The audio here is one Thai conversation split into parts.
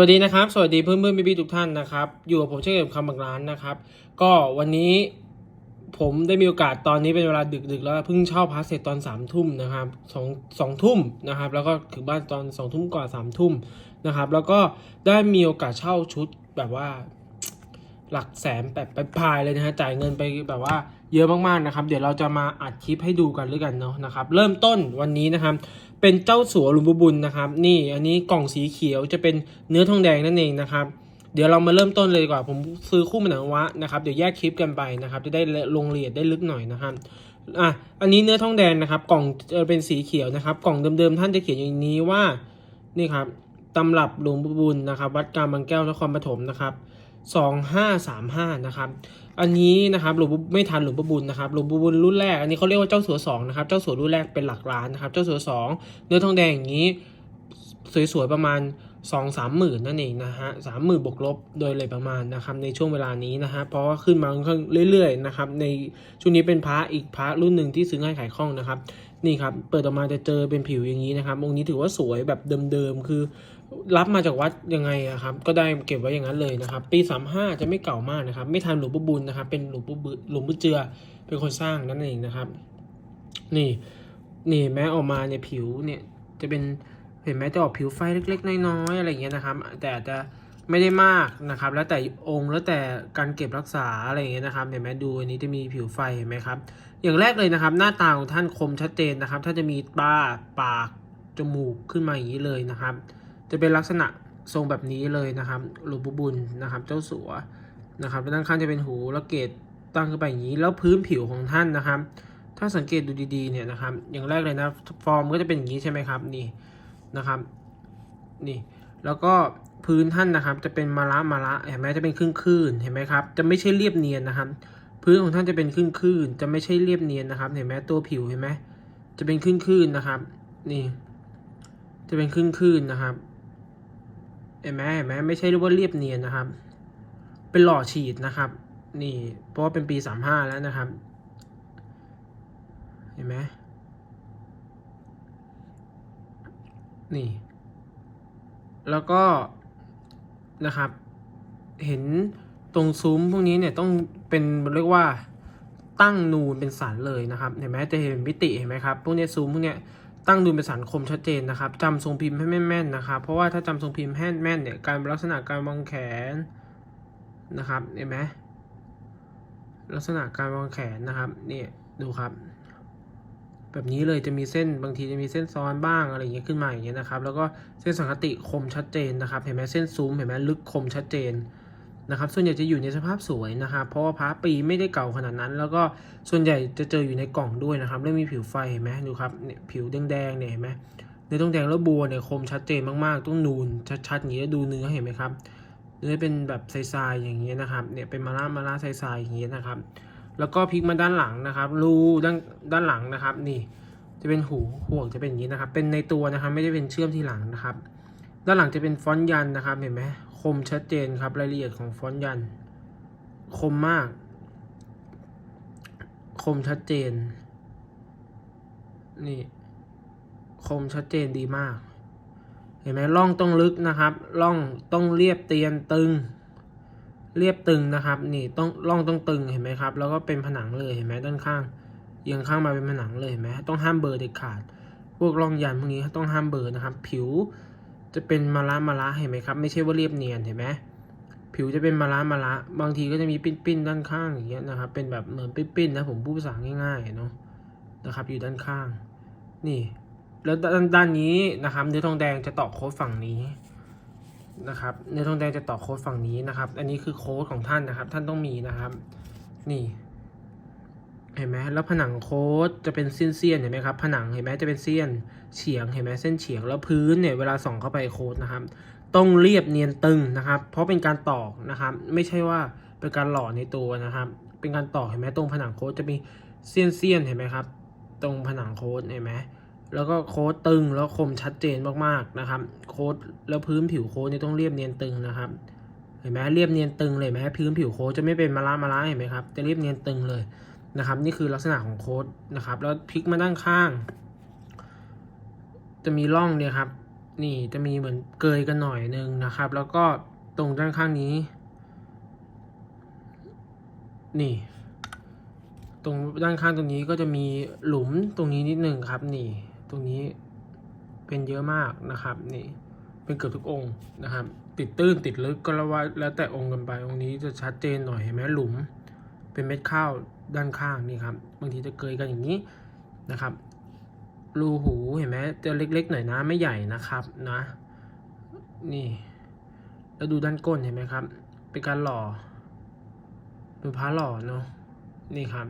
วัสดีนะครับ สวัสดีเพื่อนเพื่อนพี่ๆทุกท่านนะครับ อยู่กับผมเช่นเดิมคำบางร้านนะครับ ก็วันนี้ผมได้มีโอกาสตอนนี้เป็นเวลาดึกๆ แล้วเพิ่งเช่าพาสเสร็จตอนสามทุ่มนะครับสองสองทุ่มนะครับ แล้วก็ถึงบ้านตอนสองทุ่มกว่าสามทุ่มนะครับ แล้วก็ได้มีโอกาสเช่าชุดแบบว่า หลักแสนแบบไปพายเลยนะฮะจ่ายเงินไปแบบว่า เยอะมากๆนะครับ เดี๋ยวเราจะมาอัดคลิปให้ดูกันด้วยกันเนาะนะครับ เริ่มต้นวันนี้นะครับ เป็นเจ้าสัวลุมบุญนะครับ นี่อันนี้กล่องสีเขียวจะเป็นเนื้อทองแดงนั่นเองนะครับ เดี๋ยวเรามาเริ่มต้นเลยดีกว่าผมซื้อคู่มันหนังวะนะครับเดี๋ยวแยกคลิปกันไปนะครับ จะได้ลงละเอียดได้ลึกหน่อยนะครับอะอันนี้เนื้อทองแดงนะครับ กล่องจะเป็นสีเขียวนะครับ กล่องเดิมๆท่านจะเขียนอย่างนี้ว่านี่ครับตำรับหลวงปู่บุญนะครับ วัดกางบางแก้วนครปฐมนะครับ สองห้าสามห้านะครับอันนี้นะครับหลวงปู่ไม่ทันหลวงปู่บุญนะครับหลวงปู่บุญรุ่นแรกอันนี้เขาเรียกว่าเจ้าสัวสองนะครับเจ้าสัวรุ่นแรกเป็นหลักล้านนะครับเจ้าสัวสองเนื้อทองแดงอย่างนี้ สวยๆประมาณ สองสามหมื่นนั่นเองนะฮะสามหมื่นบวกลบโดยเลยประมาณนะครับในช่วงเวลานี้นะฮะเพราะว่าขึ้นมาค่อนข้างเรื่อยๆนะครับในช่วงนี้เป็นพระอีกพระรุ่นหนึ่งที่ซื้อง่ายขายคล่องนะครับนี่ครับเปิดออกมาจะเจอเป็นผิวอย่างนี้นะครับองค์นี้ถือว่าสวยแบบเดิมๆคือรับมาจากวัดยังไงอะครับก็ได้เก็บไว้อย่างนั้นเลยนะครับปี 35 จะไม่เก่ามากนะครับไม่ทันหลวงปู่บุญนะครับเป็นหลวงปู่บุหลวงปู่เจือเป็นคนสร้างนั่นเองนะครับ นี่นี่แม้ออกมาเนี่ยผิวเนี่ยจะเป็น เห็นไหมจะออกผิวไฟเล็ก ๆ น้อยๆอะไรอย่างเงี้ยนะครับ แต่อาจจะไม่ได้มากนะครับ แล้วแต่องค์แล้วแต่การเก็บรักษาอะไรอย่างเงี้ยนะครับ เห็นไหมดูอันนี้จะมีผิวไฟเห็นไหมครับ อย่างแรกเลยนะครับ หน้าตาของท่านคมชัดเจนนะครับ ถ้าจะมีตาปากจมูกขึ้นมาอย่างนี้เลยนะครับ จะเป็นลักษณะทรงแบบนี้เลยนะครับหลวงปู่บุญนะครับ เจ้าสัวนะครับด้านข้างจะเป็นหูและเกตตั้งขึ้นไปอย่างนี้ แล้วพื้นผิวของท่านนะครับ ถ้าสังเกตดูดีๆเนี่ยนะครับ อย่างแรกเลยนะฟอร์มก็จะเป็นอย่างนี้ใช่ไหมครับนี่ นะครับ นี่ แล้วก็พื้นท่านนะครับ จะเป็นมาละมาละเห็นไหมจะเป็นครึ่งคลื่นเห็นไหมครับ จะไม่ใช่เรียบเนียนนะครับ พื้นของท่านจะเป็นครึ่งคลื่นจะไม่ใช่เรียบเนียนนะครับ เห็นไหมตัวผิวเห็นไหมจะเป็นครึ่งคลื่นนะครับ นี่ จะเป็นครึ่งคลื่นนะครับเห็นไหมเห็นไหมไม่ใช่เรียกว่าเรียบเนียนนะครับ เป็นหล่อฉีดนะครับ นี่ เพราะว่าเป็นปีสามห้าแล้วนะครับ เห็นไหม นี่ แล้วก็นะครับ เห็นตรงซุ้มพวกนี้เนี่ยต้องเป็นเรียกว่าตั้งนูนเป็นสันเลยนะครับ เห็นไหมจะเห็นมิติเห็นไหมครับพวกเนี้ยซุ้มพวกเนี้ยตั้งดูนเป็นสันคมชัดเจนนะครับจำทรงพิมพ์ให้แม่นๆนะครับ เพราะว่าถ้าจำทรงพิมพ์แม่นๆเนี่ยการลักษณะการวางแขนนะครับเห็นไหมลักษณะการวางแขนนะครับนี่ดูครับ แบบนี้เลยจะมีเส้นบางทีจะมีเส้นซ้อนบ้างอะไรอย่างเงี้ยขึ้นมาอย่างเงี้ยนะครับ แล้วก็เส้นสังคติคมชัดเจนนะครับ เห็นไหมเส้นซูมเห็นไหมลึกคมชัดเจนนะครับ ส่วนใหญ่จะอยู่ในสภาพสวยนะครับ เพราะว่าพระปีไม่ได้เก่าขนาดนั้น แล้วก็ส่วนใหญ่จะเจออยู่ในกล่องด้วยนะครับแล้วมีผิวไฟเห็นไหมดูครับเนี่ยผิวแดงๆเนี่ยเห็นไหมเนื้อต้องแดงแล้วบัวเนี่ยคมชัดเจนมากๆ ต้องนูนชัดๆอย่างนี้แล้วดูเนื้อเห็นไหมครับเนื้อเป็นแบบทรายๆอย่างเงี้ยนะครับเนี่ยเป็นมาล่ามาล่าทรายๆอย่างเงี้ยนะครับ แล้วก็พลิกมาด้านหลังนะครับรูด้านด้านหลังนะครับ นี่ จะเป็นหูห่วงจะเป็นอย่างนี้นะครับ เป็นในตัวนะครับ ไม่ได้เป็นเชื่อมที่หลังนะครับ ด้านหลังจะเป็นฟอนต์ยันนะครับ เห็นไหมคมชัดเจนครับรายละเอียดของฟอนต์ยัน คมมาก คมชัดเจน นี่ คมชัดเจนดีมาก เห็นไหมร่องต้องลึกนะครับร่องต้องเรียบเตียนตึง เรียบตึงนะครับ นี่ต้องร่องต้องตึงเห็นไหมครับ แล้วก็เป็นผนังเลยเห็นไหมด้านข้างเอียงข้างมาเป็นผนังเลยเห็นไหมต้องห้ามเบอร์เด็ดขาด พวกร่องยันพวกนี้ต้องห้ามเบอร์นะครับ ผิวจะเป็นมาละมาละเห็นไหมครับ ไม่ใช่ว่าเรียบเนียนเห็นไหมผิวจะเป็นมาละมาละบางทีก็จะมีปิ้นปิ้นๆด้านข้างอย่างเงี้ยนะครับ เป็นแบบเหมือนปิ้นปิ้นๆนะผมพูดภาษาง่ายๆเนาะนะครับ อยู่ด้านข้าง นี่ แล้วด้านด้านนี้นะครับเนื้อทองแดงจะต่อโค้ดฝั่งนี้ นะครับเนื้อทองแดงจะต่อโค้ดฝั่งนี้นะครับ อันนี้คือโค้ดของท่านนะครับ ท่านต้องมีนะครับ นี่ เห็นไหมแล้วผนังโค้ดจะเป็นเสี้ยนๆเห็นไหมครับผนังเห็นไหมจะเป็นเสี้ยนเฉียงเห็นไหมเส้นเฉียงแล้วพื้นเนี่ยเวลาส่องเข้าไปโค้ดนะครับ ต้องเรียบเนียนตึงนะครับ เพราะเป็นการตอกนะครับ ไม่ใช่ว่าเป็นการหล่อในตัวนะครับ เป็นการตอกเห็นไหมตรงผนังโค้ดจะมีเสี้ยนเสี้ยนๆเห็นไหมครับ ตรงผนังโค้ดเห็นไหม แล้วก็โค้ดตึงแล้วคมชัดเจนมากๆนะครับ โค้ดแล้วพื้นผิวโค้ดนี่ต้องเรียบเนียนตึงนะครับ เห็นไหมเรียบเนียนตึงเลยไหมพื้นผิวโค้ดจะไม่เป็นมาล้ามาล้าเห็นไหมครับจะเรียบเนียนตึงเลยนะครับ นี่คือลักษณะของโค้ดนะครับ แล้วพลิกมาด้านข้าง จะมีร่องเนี่ยครับ นี่จะมีเหมือนเกยกันหน่อยนึงนะครับ แล้วก็ตรงด้านข้างนี้ นี่ตรงด้านข้างตรงนี้ก็จะมีหลุมตรงนี้นิดหนึ่งครับนี่ ตรงนี้เป็นเยอะมากนะครับนี่เป็นเกือบทุกองค์นะครับ ติดตื้นติดลึกก็แล้วว่าแล้วแต่องค์กันไปองค์นี้จะชัดเจนหน่อยเห็นไหมหลุม เป็นเม็ดข้าวด้านข้างนี่ครับบางทีจะเกยกันอย่างนี้นะครับรูหูเห็นไหมจะเล็กๆหน่อยนะไม่ใหญ่นะครับนะนี่แล้วดูด้านก้นเห็นไหมครับ เป็นการหล่อเป็นพระหล่อเนาะนี่ครับ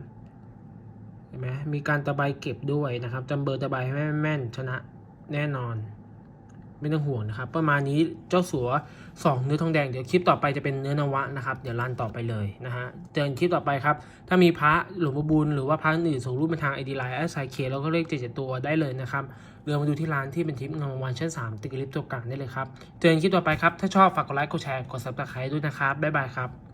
เห็นไหมมีการตะไบเก็บด้วยนะครับจำเบอร์ตะไบให้แม่นๆชนะแน่นอน ไม่ต้องห่วงนะครับ ประมาณนี้เจ้าสัวสองเนื้อทองแดงเดี๋ยวคลิปต่อไปจะเป็นเนื้อนวะนะครับ เดี๋ยวรันต่อไปเลยนะฮะเจอกันคลิปต่อไปครับ ถ้ามีพระหลวงพ่บุญหรือว่าพระอื่นส่งรูปมาทางไอดีไลน์แอสไซเคแล้วก็เลขเจ็ดตัวได้เลยนะครับเรือมาดูที่ร้านที่เป็นทิปงามวงวานชั้นสามติกลิฟต์ตัวกลางได้เลยครับเจอกันคลิปต่อไปครับถ้าชอบฝากกดไลค์กดแชร์กดซับสไครต์ด้วยนะครับบ๊ายบายครับ